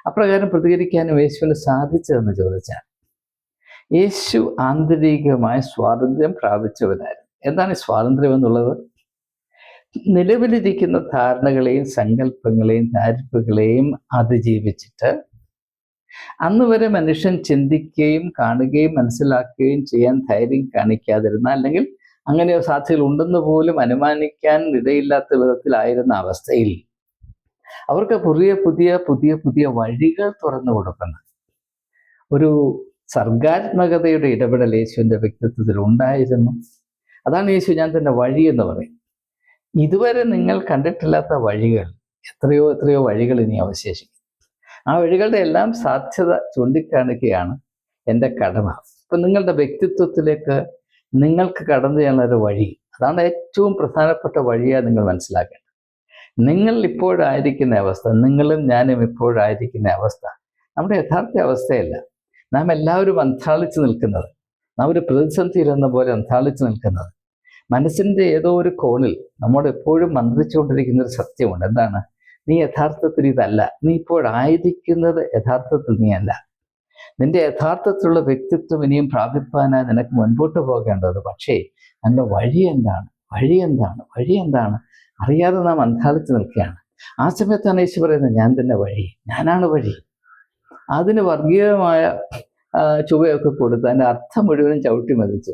അപ്രകാരം പ്രതികരിക്കാനും യേശുവിന് സാധിച്ചതെന്ന് ചോദിച്ചാൽ യേശു ആന്തരികമായ സ്വാതന്ത്ര്യം പ്രാപിച്ചവനായിരുന്നു. എന്താണ് ഈ സ്വാതന്ത്ര്യം എന്നുള്ളത്? നിലവിലിരിക്കുന്ന ധാരണകളെയും സങ്കല്പങ്ങളെയും താരിപ്പുകളെയും അതിജീവിച്ചിട്ട് അന്ന് വരെ മനുഷ്യൻ ചിന്തിക്കുകയും കാണുകയും മനസ്സിലാക്കുകയും ചെയ്യാൻ ധൈര്യം കാണിക്കാതിരുന്ന അല്ലെങ്കിൽ അങ്ങനെ ഒരു സാധ്യതകൾ ഉണ്ടെന്ന് പോലും അനുമാനിക്കാൻ ഇടയില്ലാത്ത വിധത്തിലായിരുന്ന അവസ്ഥയിൽ അവർക്ക് പുതിയ പുതിയ പുതിയ പുതിയ വഴികൾ തുറന്നു കൊടുക്കുന്ന ഒരു സർഗാത്മകതയുടെ ഇടപെടൽ യേശുവിന്റെ വ്യക്തിത്വത്തിൽ ഉണ്ടായിരുന്നു. അതാണ് യേശു ഞാൻ തന്നെ വഴി എന്ന് പറയും. ഇതുവരെ നിങ്ങൾ കണ്ടിട്ടില്ലാത്ത വഴികൾ എത്രയോ എത്രയോ വഴികൾ ഇനി അവശേഷിക്കും. ആ വഴികളുടെ എല്ലാം സാധ്യത ചൂണ്ടിക്കാണിക്കുകയാണ് എന്റെ കടമ. അപ്പം നിങ്ങളുടെ വ്യക്തിത്വത്തിലേക്ക് നിങ്ങൾക്ക് കടന്നു ചെയ്യാനുള്ള ഒരു വഴി. അതാണ് ഏറ്റവും പ്രധാനപ്പെട്ട വഴിയാണ് നിങ്ങൾ മനസ്സിലാക്കേണ്ടത്. നിങ്ങൾ ഇപ്പോഴായിരിക്കുന്ന അവസ്ഥ നിങ്ങളും ഞാനും ഇപ്പോഴായിരിക്കുന്ന അവസ്ഥ നമ്മുടെ യഥാർത്ഥ അവസ്ഥയല്ല. നാം എല്ലാവരും അന്താളിച്ച് നിൽക്കുന്നത് നാം ഒരു പ്രതിസന്ധിയിലെന്ന പോലെ അന്താളിച്ച് നിൽക്കുന്നത്. മനസ്സിന്റെ ഏതോ ഒരു കോണിൽ നമ്മോട് എപ്പോഴും മന്ത്രിച്ചുകൊണ്ടിരിക്കുന്ന ഒരു സത്യമുണ്ട്. എന്താണ്? നീ യഥാർത്ഥത്തിൽ ഇതല്ല. നീ ഇപ്പോഴായിരിക്കുന്നത് യഥാർത്ഥത്തിൽ നീ അല്ല നിന്റെ യഥാർത്ഥത്തിലുള്ള വ്യക്തിത്വം ഇനിയും പ്രാപിപ്പാനായി നിനക്ക് മുൻപോട്ട് പോകേണ്ടത് പക്ഷേ അതിന്റെ വഴി എന്താണ്? വഴി എന്താണ്? വഴി എന്താണ്? അറിയാതെ നാം അന്താളിച്ച് നിൽക്കുകയാണ്. ആ സമയത്താണ് യേശു പറയുന്നത് ഞാൻ തന്നെ വഴി. ഞാനാണ് വഴി. അതിന് വർഗീയമായ ചുവയൊക്കെ കൊടുത്ത് അതിന്റെ അർത്ഥം മുഴുവനും ചവിട്ടി മതിച്ച്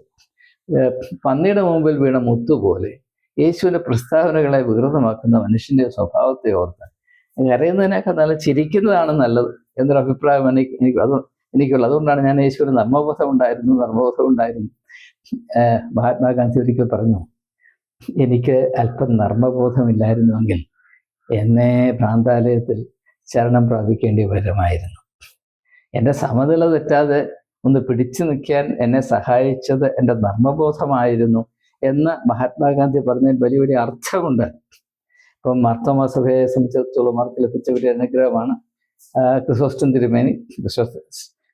പന്നിയുടെ മുമ്പിൽ വീണ മുത്തുപോലെ യേശുവിന്റെ പ്രസ്താവനകളെ വികൃതമാക്കുന്ന മനുഷ്യന്റെ സ്വഭാവത്തെ ഓർത്ത് കരയുന്നതിനേക്കാൾ നല്ല ചിരിക്കുന്നതാണ് നല്ലത് എന്നൊരു അഭിപ്രായം എനിക്ക് എനിക്ക് അത് എനിക്കുള്ളത്. അതുകൊണ്ടാണ് ഞാൻ യേശുവിന് നർമ്മബോധം ഉണ്ടായിരുന്നു നർമ്മബോധം ഉണ്ടായിരുന്നു മഹാത്മാഗാന്ധി ഒരിക്കൽ പറഞ്ഞു എനിക്ക് അല്പം നർമ്മബോധമില്ലായിരുന്നുവെങ്കിൽ എന്നെ ഭ്രാന്താലയത്തിൽ ശരണം പ്രാപിക്കേണ്ടി വരുമായിരുന്നു. എന്റെ സമനില തെറ്റാതെ ഒന്ന് പിടിച്ചു നിൽക്കാൻ എന്നെ സഹായിച്ചത് എന്റെ നർമ്മബോധമായിരുന്നു എന്ന് മഹാത്മാഗാന്ധി പറഞ്ഞതിൽ വലിയ വലിയ അർത്ഥമുണ്ട്. ഇപ്പം മാർത്തോമാ സഭയെ സംബന്ധിച്ചിടത്തോളം മാർക്ക് ലഭിച്ച ഒരു അനുഗ്രഹമാണ് ക്രിസോസ്റ്റം തിരുമേനി. ക്രിസോസ്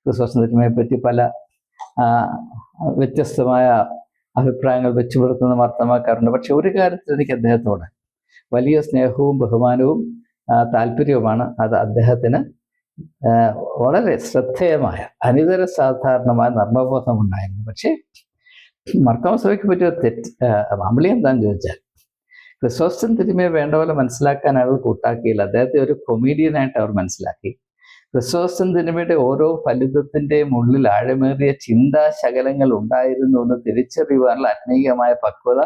ക്രിസോസ്റ്റം തിരുമേനിയെ പറ്റി പല വ്യത്യസ്തമായ അഭിപ്രായങ്ങൾ വെച്ചു പുലർത്തുന്ന വാർത്തമാക്കാറുണ്ട് പക്ഷെ ഒരു കാര്യത്തിൽ എനിക്ക് അദ്ദേഹത്തോട് വലിയ സ്നേഹവും ബഹുമാനവും താല്പര്യവുമാണ്. അത് അദ്ദേഹത്തിന് വളരെ ശ്രദ്ധേയമായ അനിതര സാധാരണമായ നർമ്മബോധം ഉണ്ടായിരുന്നു പക്ഷേ മർത്തമ സഭയ്ക്ക് പറ്റിയ തെറ്റ് മാമ്പിളി എന്താന്ന് ചോദിച്ചാൽ ക്രിസോസ്റ്റൻ തിരുമയെ വേണ്ട പോലെ മനസ്സിലാക്കാൻ അയാൾ കൂട്ടാക്കിയില്ല. അദ്ദേഹത്തെ ഒരു കൊമീഡിയനായിട്ട് അവർ മനസ്സിലാക്കി. ക്രിസോസ്റ്റൻ തിരുമയുടെ ഓരോ ഫലിതത്തിന്റെയും ഉള്ളിൽ ആഴമേറിയ ചിന്താശകലങ്ങൾ ഉണ്ടായിരുന്നു എന്ന് തിരിച്ചറിയുവാനുള്ള ആത്മീയമായ പക്വത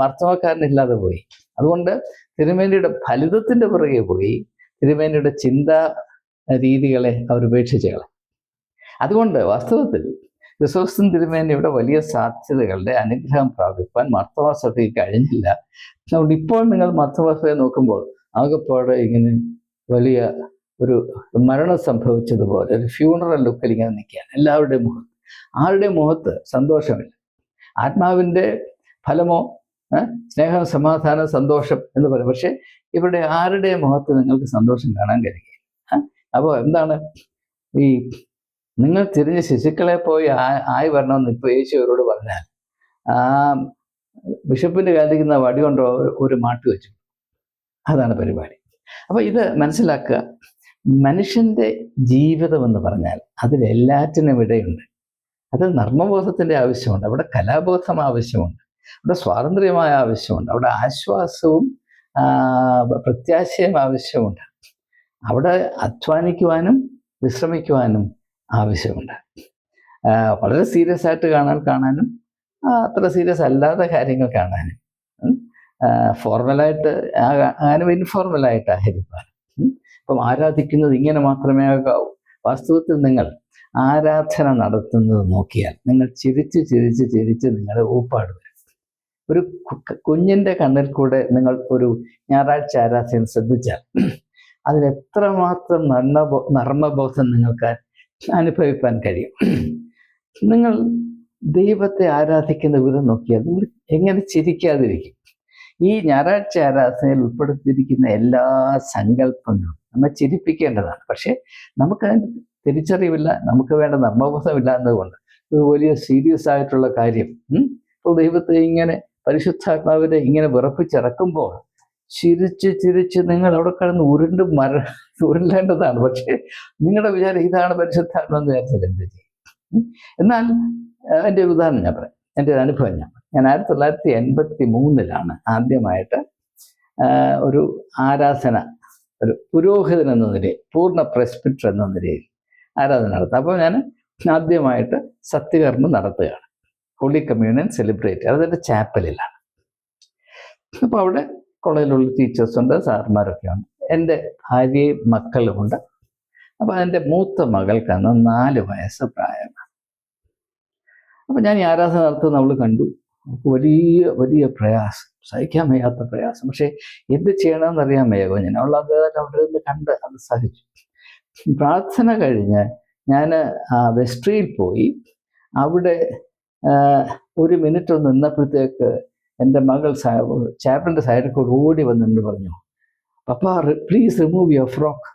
മർത്തവക്കാരനില്ലാതെ പോയി. അതുകൊണ്ട് തിരുമേനിയുടെ ഫലിതത്തിന്റെ പുറകെ പോയി തിരുമേനിയുടെ ചിന്താ രീതികളെ അവർ ഉപേക്ഷിച്ച് അതുകൊണ്ട് വാസ്തവത്തിൽ ക്രിസോസ്റ്റൻ തിരുമേനിയുടെ വലിയ സാധ്യതകളുടെ അനുഗ്രഹം പ്രാപിപ്പാൻ മർത്തവ സഭയ്ക്ക് കഴിഞ്ഞില്ല. അതുകൊണ്ട് ഇപ്പോൾ നിങ്ങൾ മർത്തവ സഭയെ നോക്കുമ്പോൾ ആകെപ്പാട് ഇങ്ങനെ വലിയ ഒരു മരണം സംഭവിച്ചതുപോലെ ഒരു ഫ്യൂണറൽ ലുക്കിൽ ഇങ്ങനെ നിൽക്കുകയാണ്. എല്ലാവരുടെയും മുഖത്ത് ആരുടെ മുഖത്ത് സന്തോഷമില്ല. ആത്മാവിന്റെ ഫലമോ സ്നേഹം സമാധാനം സന്തോഷം എന്ന് പറയും. പക്ഷെ ഇവിടെ ആരുടെ മുഖത്ത് നിങ്ങൾക്ക് സന്തോഷം കാണാൻ കഴിയും അപ്പോൾ എന്താണ്? ഈ നിങ്ങൾ തിരിഞ്ഞ് ശിശുക്കളെ പോയി ആയി വരണമെന്ന് ഇപ്പോൾ യേശു അവരോട് പറഞ്ഞാൽ ആ ബിഷപ്പിന്റെ കാലിക്കുന്ന വടി കൊണ്ടോ ഒരു മാട്ട് വെച്ചു. അതാണ് പരിപാടി. അപ്പൊ ഇത് മനസ്സിലാക്കുക. മനുഷ്യന്റെ ജീവിതം എന്ന് പറഞ്ഞാൽ അതിലെല്ലാറ്റിനും ഇടയുണ്ട്. അത് നർമ്മബോധത്തിന്റെ ആവശ്യമുണ്ട് അവിടെ കലാബോധം ആവശ്യമുണ്ട് അവിടെ സ്വാതന്ത്ര്യമായ ആവശ്യമുണ്ട് അവിടെ ആശ്വാസവും പ്രത്യാശയും ആവശ്യമുണ്ട്. അവിടെ അധ്വാനിക്കുവാനും വിശ്രമിക്കുവാനും ആവശ്യമുണ്ട്. വളരെ സീരിയസ് ആയിട്ട് കാണാൻ കാണാനും അത്ര സീരിയസ് അല്ലാത്ത കാര്യങ്ങൾ കാണാനും. ഫോർമലായിട്ട് അങ്ങനെ ഇൻഫോർമലായിട്ടായിരിക്കും അപ്പം ആരാധിക്കുന്നത് ഇങ്ങനെ മാത്രമേ ആകാവൂ. വാസ്തവത്തിൽ നിങ്ങൾ ആരാധന നടത്തുന്നത് നോക്കിയാൽ നിങ്ങൾ ചിരിച്ച് ചിരിച്ച് ചിരിച്ച് നിങ്ങളുടെ ഊപ്പാട്. വരും ഒരു കുഞ്ഞിന്റെ കണ്ണിൽ കൂടെ നിങ്ങൾ ഒരു ഞായറാഴ്ച ആരാധന ശ്രദ്ധിച്ചാൽ അതിലെത്രമാത്രം നർമ്മബോ നർമ്മബോധം നിങ്ങൾക്ക് അനുഭവിക്കാൻ കഴിയും. നിങ്ങൾ ദൈവത്തെ ആരാധിക്കുന്ന വിധം നോക്കിയാൽ നിങ്ങൾ എങ്ങനെ ചിരിക്കാതിരിക്കും. ഈ ഞായറാഴ്ച ആരാധനയിൽ ഉൾപ്പെടുത്തിയിരിക്കുന്ന എല്ലാ സങ്കല്പങ്ങളും നമ്മെ ചിരിപ്പിക്കേണ്ടതാണ്. പക്ഷേ നമുക്കതിന് തിരിച്ചറിവില്ല നമുക്ക് വേണ്ട നർമ്മബോധമില്ല എന്നതുകൊണ്ട്. ഒരു വലിയ സീരിയസ് ആയിട്ടുള്ള കാര്യം. ഇപ്പോൾ ദൈവത്തെ ഇങ്ങനെ പരിശുദ്ധാത്മാവിനെ ഇങ്ങനെ വിറപ്പിച്ചിറക്കുമ്പോൾ ചിരിച്ച് ചിരിച്ച് നിങ്ങൾ അവിടെ കിടന്ന് ഉരുണ്ട് മര ഉരുളേണ്ടതാണ് പക്ഷേ നിങ്ങളുടെ വിചാരം ഇതാണ് പരിശുദ്ധാത്മ എന്ന് വിചാരിച്ചാൽ എന്ത് ചെയ്യും? എന്നാൽ എന്റെ ഉദാഹരണം ഞാൻ പറയാം. എന്റെ അനുഭവം ഞാൻ പറയാം. ഞാൻ ആയിരത്തി തൊള്ളായിരത്തി എൺപത്തി മൂന്നിലാണ് ആദ്യമായിട്ട് ഒരു ആരാധന ഒരു പുരോഹിതൻ എന്ന നിലയിൽ പൂർണ പ്രസ്പിറ്റർ എന്ന നിലയിൽ ആരാധന നടത്തുക. അപ്പോൾ ഞാൻ ആദ്യമായിട്ട് സത്യകർമ്മം നടത്തുകയാണ്. ഹോളി കമ്മ്യൂണിയൻ സെലിബ്രേറ്റ് അതെന്റെ ചാപ്പലിലാണ് അപ്പോൾ അവിടെ കോളേജിലുള്ള ടീച്ചേഴ്സുണ്ട് സാർമാരൊക്കെ ഉണ്ട് എന്റെ ഭാര്യയും മക്കളുമുണ്ട് അപ്പോൾ എന്റെ മൂത്ത മകൾക്ക് നാല് വയസ്സ് പ്രായമാണ്. അപ്പം ഞാൻ ഈ ആരാധന നടത്തുന്നത് അവൾ കണ്ടു. നമുക്ക് വലിയ വലിയ പ്രയാസം. സഹിക്കാൻ വയ്യാത്ത പ്രയാസം. പക്ഷേ എന്ത് ചെയ്യണമെന്ന് അറിയാൻ വയ്യ ഞാൻ അവൾ അത് അവിടെ നിന്ന് കണ്ട് അത് സഹിച്ചു. പ്രാർത്ഥന കഴിഞ്ഞ് ഞാൻ വെസ്ട്രിയിൽ പോയി. അവിടെ ഒരു മിനിറ്റ് ഒന്ന് നിന്നപ്പോഴത്തേക്ക് എന്റെ മകൾ ചാപ്പലിന്റെ സൈഡിൽ കൂടെ ഓടി വന്ന് എന്നോട് പറഞ്ഞു പപ്പ പ്ലീസ് റിമൂവ് യുവർ ഫ്രോക്ക്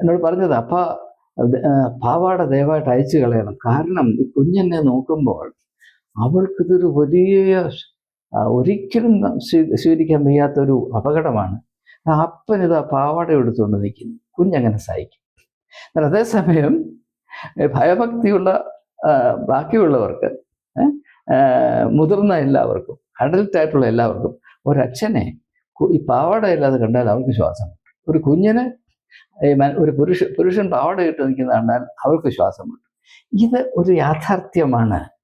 എന്നോട് പറഞ്ഞത് അപ്പ പാവാട ദയവായിട്ട് അയച്ചു കളയണം. കാരണം ഈ കുഞ്ഞെന്നെ നോക്കുമ്പോൾ അവൾക്കിതൊരു വലിയ ഒരിക്കലും സ്വീ- സ്വീകരിക്കാൻ വയ്യാത്തൊരു അപകടമാണ്. അപ്പൻ അപ്പനിത് ആ പാവാട എടുത്തുകൊണ്ട് നിൽക്കുന്നു. കുഞ്ഞങ്ങനെ സഹിക്കും. എന്നാൽ അതേസമയം ഭയഭക്തിയുള്ള ബാക്കിയുള്ളവർക്ക് മുതിർന്ന എല്ലാവർക്കും അഡൽട്ട് ആയിട്ടുള്ള എല്ലാവർക്കും ഒരച്ഛനെ ഈ പാവാട ഇല്ലാതെ കണ്ടാൽ അവർക്ക് ശ്വാസം മുട്ടും. ഒരു കുഞ്ഞിന് ഒരു പുരുഷ പുരുഷൻ പാവാട ഇട്ട് നിൽക്കുന്ന കണ്ടാൽ അവർക്ക് ശ്വാസം മുട്ടും. ഇത് ഒരു യാഥാർത്ഥ്യമാണ്.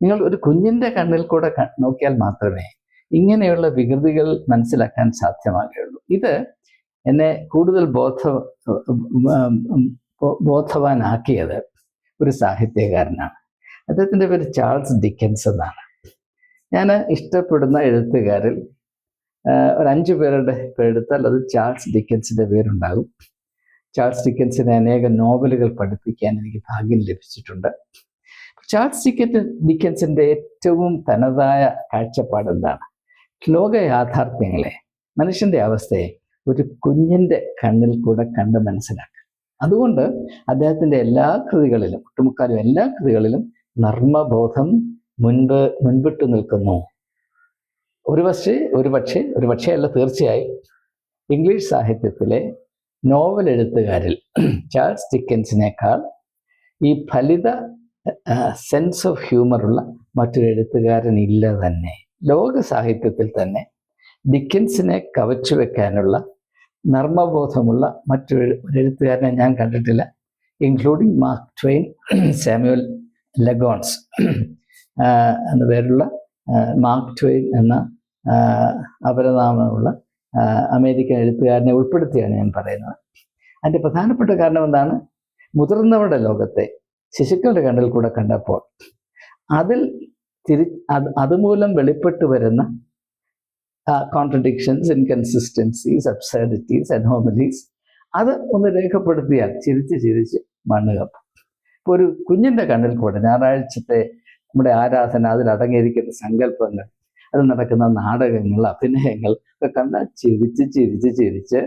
നിങ്ങൾ ഒരു കുഞ്ഞിന്റെ കണ്ണിൽ കൂടെ നോക്കിയാൽ മാത്രമേ ഇങ്ങനെയുള്ള വികൃതികൾ മനസ്സിലാക്കാൻ സാധ്യമാകുകയുള്ളൂ. ഇത് എന്നെ കൂടുതൽ ബോധ ബോധവാനാക്കിയത് ഒരു സാഹിത്യകാരനാണ്. അദ്ദേഹത്തിന്റെ പേര് ചാൾസ് ഡിക്കൻസ് എന്നാണ്. ഞാൻ ഇഷ്ടപ്പെടുന്ന എഴുത്തുകാരിൽ ഒരു അഞ്ചു പേരുടെ പേരെടുത്താൽ അത് ചാൾസ് ഡിക്കൻസിന്റെ പേരുണ്ടാകും. ചാൾസ് ഡിക്കൻസിനെ അനേകം നോവലുകൾ പഠിപ്പിക്കാൻ എനിക്ക് ഭാഗ്യം ലഭിച്ചിട്ടുണ്ട്. ചാൾസ് ടിക്കറ്റ് ഡിക്കൻസിന്റെ ഏറ്റവും തനതായ കാഴ്ചപ്പാട് എന്താണ്? ലോക യാഥാർത്ഥ്യങ്ങളെ മനുഷ്യന്റെ അവസ്ഥയെ ഒരു കുഞ്ഞിന്റെ കണ്ണിൽ കൂടെ കണ്ട് മനസ്സിലാക്കുക. അതുകൊണ്ട് അദ്ദേഹത്തിന്റെ എല്ലാ കൃതികളിലും ഒട്ടുമുക്കാലും എല്ലാ കൃതികളിലും നർമ്മബോധം മുൻപ് മുൻപിട്ട് നിൽക്കുന്നു. ഒരു പക്ഷേ ഒരു പക്ഷേ ഒരു പക്ഷേ അല്ല തീർച്ചയായും. ഇംഗ്ലീഷ് സാഹിത്യത്തിലെ നോവൽ എഴുത്തുകാരിൽ ചാൾസ് ഡിക്കൻസിനേക്കാൾ ഈ ഫലിത സെൻസ് ഓഫ് ഹ്യൂമറുള്ള മറ്റൊരു എഴുത്തുകാരൻ ഇല്ല തന്നെ. ലോക സാഹിത്യത്തിൽ തന്നെ ഡിക്കൻസിനെ കവച്ചു വെക്കാനുള്ള നർമ്മബോധമുള്ള മറ്റൊരു എഴുത്തുകാരനെ ഞാൻ കണ്ടിട്ടില്ല ഇൻക്ലൂഡിങ് മാർക്ക് ട്വെയിൻ സാമുവൽ ലഗോൺസ് എന്ന പേരുള്ള മാർക്ക് ട്വെയിൻ എന്ന അപരനാമമുള്ള അമേരിക്കൻ എഴുത്തുകാരനെ ഉൾപ്പെടുത്തിയാണ് ഞാൻ പറയുന്നത്. അതിന്റെ പ്രധാനപ്പെട്ട കാരണം എന്താണ്? മുതിർന്നവരുടെ ലോകത്തെ ശിശുക്കളുടെ കണ്ണിൽ കൂടെ കണ്ടപ്പോൾ അതിൽ തിരി അത് അതുമൂലം വെളിപ്പെട്ട് വരുന്ന കോൺട്രഡിക്ഷൻസ് ഇൻകൺസിസ്റ്റൻസീസ് അബ്സൈഡിറ്റീസ് അനോമലീസ് അത് ഒന്ന് രേഖപ്പെടുത്തിയാൽ ചിരിച്ച് ചിരിച്ച് മണ്ണ് കപ്പും. ഇപ്പോൾ ഒരു കുഞ്ഞിന്റെ കണ്ണിൽ കൂടെ ഞായറാഴ്ചത്തെ നമ്മുടെ ആരാധന അതിൽ അടങ്ങിയിരിക്കുന്ന സങ്കല്പങ്ങൾ അതിൽ നടക്കുന്ന നാടകങ്ങൾ അഭിനയങ്ങൾ ഒക്കെ കണ്ടാൽ ചിരിച്ച് ചിരിച്ച് ചിരിച്ച്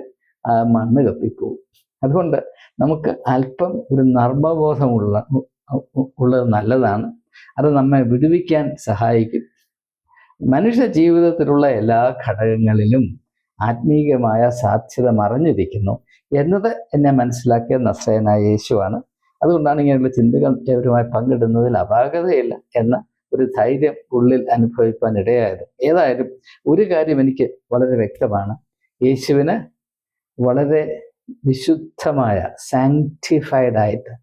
മണ്ണ് കപ്പിപ്പോവും. അതുകൊണ്ട് നമുക്ക് അല്പം ഒരു നർമ്മബോധമുള്ള ഉള്ളത് നല്ലതാണ്. അത് നമ്മെ വിടുവിക്കാൻ സഹായിക്കും. മനുഷ്യ ജീവിതത്തിലുള്ള എല്ലാ ഘടകങ്ങളിലും ആത്മീയമായ സാധ്യത മറഞ്ഞിരിക്കുന്നു. എന്നത് എന്നെ മനസ്സിലാക്കിയ നസ്രയനായ യേശുവാണ്. അതുകൊണ്ടാണ് ഇങ്ങനെയുള്ള ചിന്തകൾ ഇവരുമായി പങ്കിടുന്നതിൽ അപാകതയില്ല എന്ന ഒരു ധൈര്യം ഉള്ളിൽ അനുഭവിക്കാൻ ഇടയായത്. ഏതായാലും ഒരു കാര്യം എനിക്ക് വളരെ വ്യക്തമാണ്. യേശുവിന് വളരെ വിശുദ്ധമായ സാങ്ക്ടിഫൈഡ് ആയിട്ട്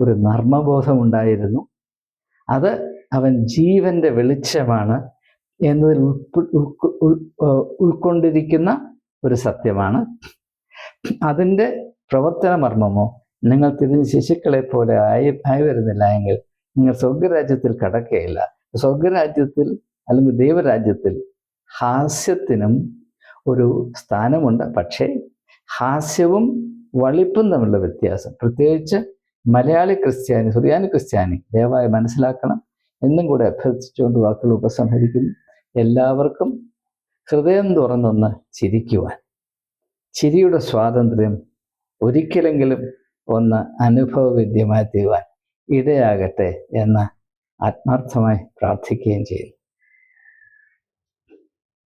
ഒരു നർമ്മബോധം ഉണ്ടായിരുന്നു അത് അവൻ ജീവന്റെ വെളിച്ചമാണ് എന്നതിൽ ഉൾക്കൊണ്ടിരിക്കുന്ന ഒരു സത്യമാണ്. അതിന്റെ പ്രവർത്തന മർമ്മമോ നിങ്ങൾ തിരിഞ്ഞ് ശിശുക്കളെ പോലെ ആയി ആയി വരുന്നില്ല എങ്കിൽ നിങ്ങൾ സ്വർഗരാജ്യത്തിൽ കടക്കുകയില്ല സ്വർഗരാജ്യത്തിൽ അല്ലെങ്കിൽ ദൈവരാജ്യത്തിൽ ഹാസ്യത്തിനും ഒരു സ്ഥാനമുണ്ട്. പക്ഷേ ഹാസ്യവും വളിപ്പും തമ്മിലുള്ള വ്യത്യാസം. പ്രത്യേകിച്ച് മലയാളി ക്രിസ്ത്യാനി സുറിയാനി ക്രിസ്ത്യാനി ദയവായി മനസ്സിലാക്കണം. എന്നും കൂടെ അഭ്യർത്ഥിച്ചുകൊണ്ട് വാക്കുകൾ ഉപസംഹരിക്കുന്നു. എല്ലാവർക്കും ഹൃദയം തുറന്നൊന്ന് ചിരിക്കുവാൻ. ചിരിയുടെ സ്വാതന്ത്ര്യം ഒരിക്കലെങ്കിലും ഒന്ന് അനുഭവവിദ്യമായി തീരുവാൻ ഇടയാകട്ടെ എന്ന് ആത്മാർത്ഥമായി പ്രാർത്ഥിക്കുകയും ചെയ്യുന്നു.